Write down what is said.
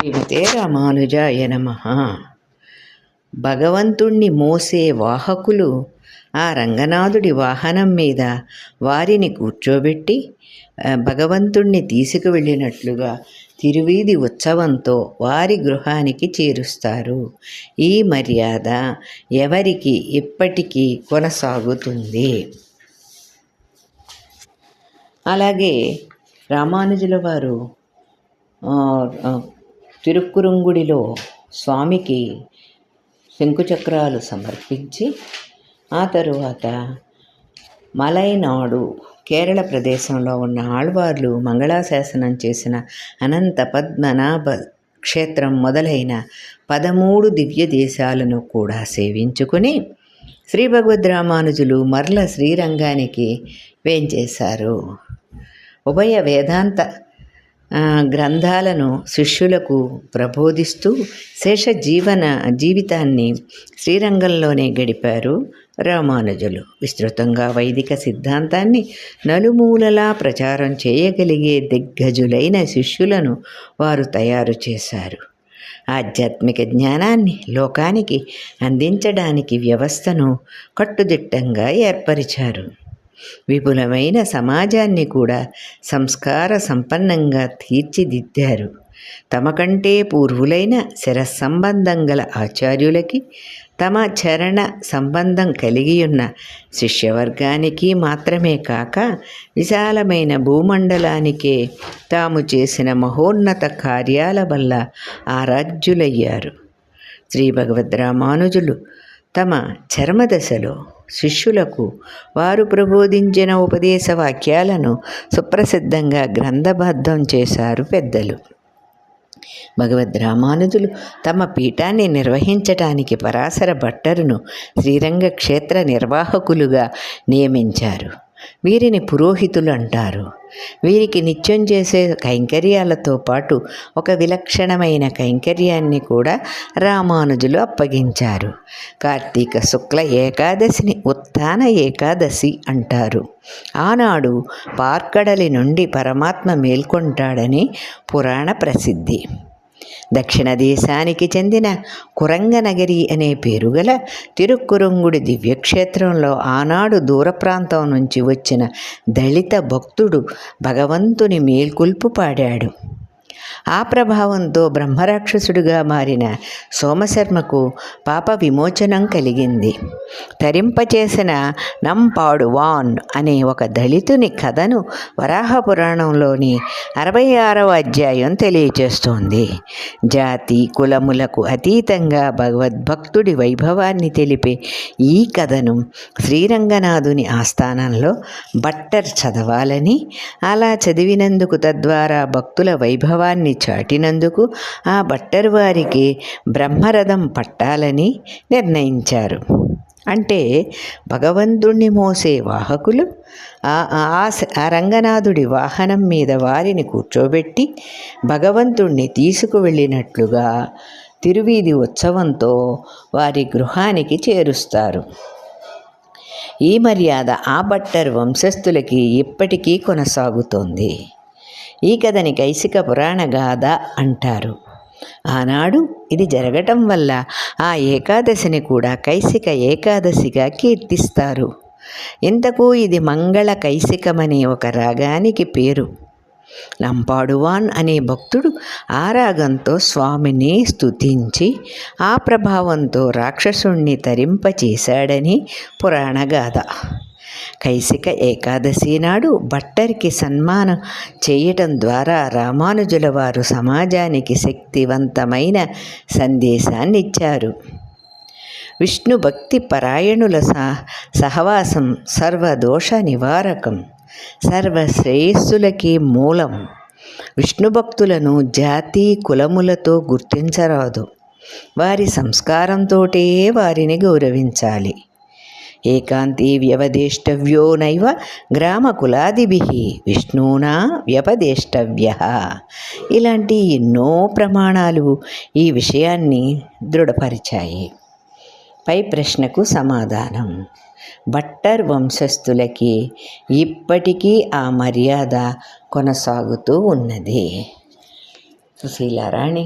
శ్రీమతే రామానుజాయ నమ భగవంతుణ్ణి మోసే వాహకులు ఆ రంగనాథుడి వాహనం మీద వారిని కూర్చోబెట్టి భగవంతుణ్ణి తీసుకువెళ్ళినట్లుగా తిరువీధి ఉత్సవంతో వారి గృహానికి చేరుస్తారు. ఈ మర్యాద ఎవరికి ఇప్పటికీ కొనసాగుతుంది. అలాగే రామానుజుల వారు తిరుక్కురుంగుడిలో స్వామికి శంకుచక్రాలు సమర్పించి ఆ తరువాత మలైనాడు కేరళ ప్రదేశంలో ఉన్న ఆళ్వార్లు మంగళాశాసనం చేసిన అనంత పద్మనాభ క్షేత్రం మొదలైన పదమూడు దివ్య దేశాలను కూడా సేవించుకుని శ్రీ భగవద్రామానుజులు మరల శ్రీరంగానికి వేంచేశారు. ఉభయ వేదాంత గ్రంథాలను శిష్యులకు ప్రబోధిస్తూ శేష జీవన జీవితాన్ని శ్రీరంగంలోనే గడిపారు రామానుజులు. విస్తృతంగా వైదిక సిద్ధాంతాన్ని నలుమూలలా ప్రచారం చేయగలిగే దిగ్గజులైన శిష్యులను వారు తయారు చేశారు. ఆధ్యాత్మిక జ్ఞానాన్ని లోకానికి అందించడానికి వ్యవస్థను కట్టుదిట్టంగా ఏర్పరిచారు. విపులమైన సమాజాన్ని కూడా సంస్కార సంపన్నంగా తీర్చిదిద్దారు. తమ కంటే పూర్వులైన శరస్సంబంధం గల ఆచార్యులకి తమ చరణ సంబంధం కలిగి ఉన్న శిష్యవర్గానికి మాత్రమే కాక విశాలమైన భూమండలానికే తాము చేసిన మహోన్నత కార్యాల వల్ల ఆరాధ్యులయ్యారు. శ్రీ భగవద్రామానుజులు తమ చర్మదశలో శిష్యులకు వారు ప్రబోధించిన ఉపదేశ వాక్యాలను సుప్రసిద్ధంగా గ్రంథబద్ధం చేశారు పెద్దలు. భగవద్ రామానుజులు తమ పీఠాన్ని నిర్వహించటానికి పరాశర భట్టరును శ్రీరంగ క్షేత్ర నిర్వాహకులుగా నియమించారు. వీరిని పురోహితులు అంటారు. వీరికి నిత్యం చేసే కైంకర్యాలతో పాటు ఒక విలక్షణమైన కైంకర్యాన్ని కూడా రామానుజులు అప్పగించారు. కార్తీక శుక్ల ఏకాదశిని ఉత్థాన ఏకాదశి అంటారు. ఆనాడు పార్కడలి నుండి పరమాత్మ మేల్కొంటాడని పురాణ ప్రసిద్ధి. దక్షిణ దేశానికి చెందిన కురంగనగరి అనే పేరుగల తిరుక్కురంగుడి దివ్యక్షేత్రంలో ఆనాడు దూర ప్రాంతం నుంచి వచ్చిన దళిత భక్తుడు భగవంతుని మేల్కొల్పు పాడాడు. ఆ ప్రభావంతో బ్రహ్మరాక్షసుడిగా మారిన సోమశర్మకు పాప విమోచనం కలిగింది. తరింపచేసిన నంపాడు వాన్ అనే ఒక దళితుని కథను వరాహ పురాణంలోని అరవై ఆరవ అధ్యాయం తెలియజేస్తోంది జాతి కులములకు అతీతంగా భగవద్భక్తుడి వైభవాన్ని తెలిపే ఈ కథను శ్రీరంగనాథుని ఆస్థానంలో బట్టర్ చదవాలని అలా చదివినందుకు తద్వారా భక్తుల వైభవాన్ని ధర్మాన్ని చాటినందుకు ఆ బట్టర్ వారికి బ్రహ్మరథం పట్టాలని నిర్ణయించారు. అంటే భగవంతుణ్ణి మోసే వాహకులు ఆ రంగనాథుడి వాహనం మీద వారిని కూర్చోబెట్టి భగవంతుణ్ణి తీసుకువెళ్ళినట్లుగా తిరువీధి ఉత్సవంతో వారి గృహానికి చేరుస్తారు. ఈ మర్యాద ఆ బట్టర్ వంశస్థులకి ఇప్పటికీ కొనసాగుతోంది. ఈ కథని కైసిక పురాణ గాథ అంటారు. ఆనాడు ఇది జరగటం వల్ల ఆ ఏకాదశిని కూడా కైసిక ఏకాదశిగా కీర్తిస్తారు. ఇంతకు ఇది మంగళ కైసికమని ఒక రాగానికి పేరు. లంపాడువాన్ అనే భక్తుడు ఆ రాగంతో స్వామిని స్తుతించి ఆ ప్రభావంతో రాక్షసుణ్ణి తరింపచేశాడని పురాణగాథ కైసిక ఏకాదశి నాడు భట్టరికి సన్మానం చేయటం ద్వారా రామానుజుల వారు సమాజానికి శక్తివంతమైన సందేశాన్ని ఇచ్చారు విష్ణు భక్తి పరాయణుల సహవాసం సర్వదోష నివారకం సర్వశ్రేయస్సులకి మూలం. విష్ణు భక్తులను జాతి కులములతో గుర్తించరాదు. వారి సంస్కారంతోటే వారిని గౌరవించాలి. ఏకాంతి వ్యవదేష్టవ్యో నైవ గ్రామకులాదిభి విష్ణూనా వ్యపదేష్టవ్య ఇలాంటి ఎన్నో ప్రమాణాలు ఈ విషయాన్ని దృఢపరిచాయి పై ప్రశ్నకు సమాధానం బట్టర్ వంశస్థులకి ఇప్పటికీ ఆ మర్యాద కొనసాగుతూ ఉన్నది సుశీలారాణి